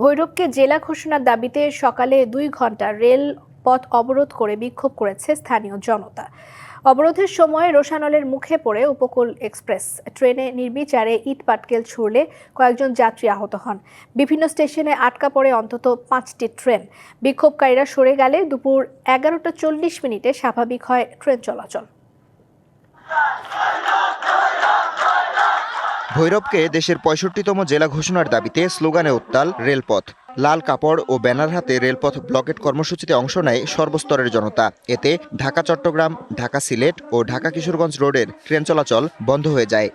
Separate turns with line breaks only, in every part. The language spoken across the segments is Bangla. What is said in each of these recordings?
ভৈরবকে জেলা ঘোষণার দাবিতে সকালে দুই ঘণ্টা রেল পথ অবরোধ করে বিক্ষোভ করেছে স্থানীয় জনতা। অবরোধের সময় রোশানলের মুখে পড়ে উপকূল এক্সপ্রেস। ট্রেনে নির্বিচারে ইট পাটকেল ছুড়লে কয়েকজন যাত্রী আহত হন। বিভিন্ন স্টেশনে আটকা পড়ে অন্তত পাঁচটি ট্রেন। বিক্ষোভকারীরা সরে গেলে দুপুর এগারোটা চল্লিশ মিনিটে স্বাভাবিক হয় ট্রেন চলাচল।
ভৈরবকে দেশের পঁয়ষট্টিতম জেলা ঘোষণার দাবিতে স্লোগানে উত্তাল রেলপথ। লাল কাপড় ও ব্যানার হাতে রেলপথ ব্লকেট কর্মসূচিতে অংশ নেয় সর্বস্তরের জনতা। এতে ঢাকা, চট্টগ্রাম, ঢাকা সিলেট ও ঢাকা কিশোরগঞ্জ রোডের ট্রেন চলাচল বন্ধ হয়ে যায়।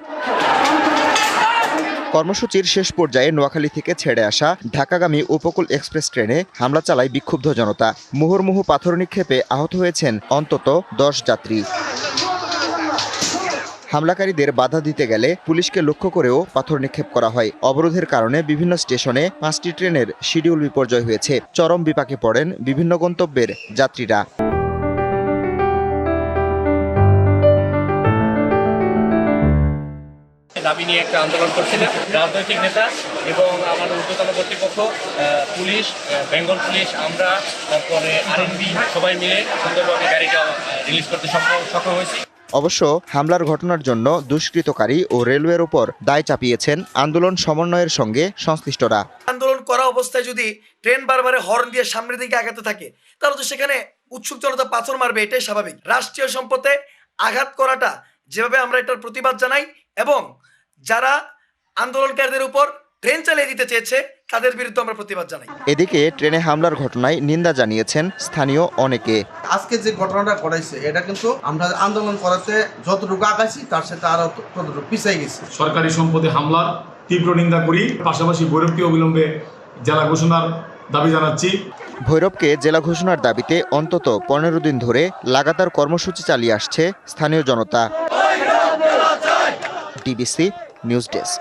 কর্মসূচির শেষ পর্যায়ে নোয়াখালী থেকে ছেড়ে আসা ঢাকাগামী উপকূল এক্সপ্রেস ট্রেনে হামলা চালায় বিক্ষুব্ধ জনতা। মুহুর্মুহু পাথর নিক্ষেপে আহত হয়েছেন অন্তত দশ যাত্রী। হামলাকারীদের বাধা দিতে গেলে পুলিশকে লক্ষ্য করেও পাথর নিক্ষেপ করা হয়। অবরোধের কারণে বিভিন্ন স্টেশনে পাঁচটি ট্রেনের শিডিউল বিপর্যয় হয়েছে। চরম বিপাকে পড়েন বিভিন্ন গন্তব্যের যাত্রীরা।
দাবি নিয়ে একটা আন্দোলন করছিলেন রাজনৈতিক নেতা এবং আমাদের ঊর্ধ্বতন কর্তৃপক্ষ পুলিশ বেঙ্গল পুলিশ, আমরা, তারপরে আরএনবি সবাই মিলে সুন্দরভাবে গাড়িটা রিলিজ করতে সক্ষম সক্ষম হয়েছি।
অবশ্য হামলার ঘটনার জন্য দুষ্কৃতকারী ও রেলওয়ের উপর দায় চাপিয়েছেন আন্দোলন সমন্বয়ের সঙ্গে সংশ্লিষ্টরা।
আন্দোলন করা অবস্থায় যদি ট্রেন বারবারে হর্ন দিয়ে সামনের দিকে আগাতে থাকে, তাহলে তো সেখানে উৎসুক জনতা পাথর মারবে, এটাই স্বাভাবিক। রাষ্ট্রীয় সম্পদে আঘাত করাটা যেভাবে আমরা এটার প্রতিবাদ জানাই এবং যারা আন্দোলনকারীদের উপর ট্রেন চালিয়ে দিতে চেয়েছে তাদের বিরুদ্ধে আমরা প্রতিবাদ জানাই।
এদিকে ট্রেনে হামলার ঘটনায় নিন্দা জানিয়েছেন স্থানীয় অনেকে।
আজকে যে ঘটনাটা ঘটাইছে এটা কিন্তু আমরা আন্দোলন করাতে যতটুকু আগাইছি তার সাথে আরও ততটুকু পিছাই গেছি।
সরকারি সম্পদে হামলার তীব্র নিন্দা করি পাশাপাশি ভৈরবকে অবিলম্বে জেলা ঘোষণার দাবি জানাচ্ছি।
ভৈরবকে জেলা ঘোষণার দাবিতে অন্তত পনেরো দিন ধরে লাগাতার কর্মসূচি চালিয়ে আসছে স্থানীয় জনতা। DBC news desk.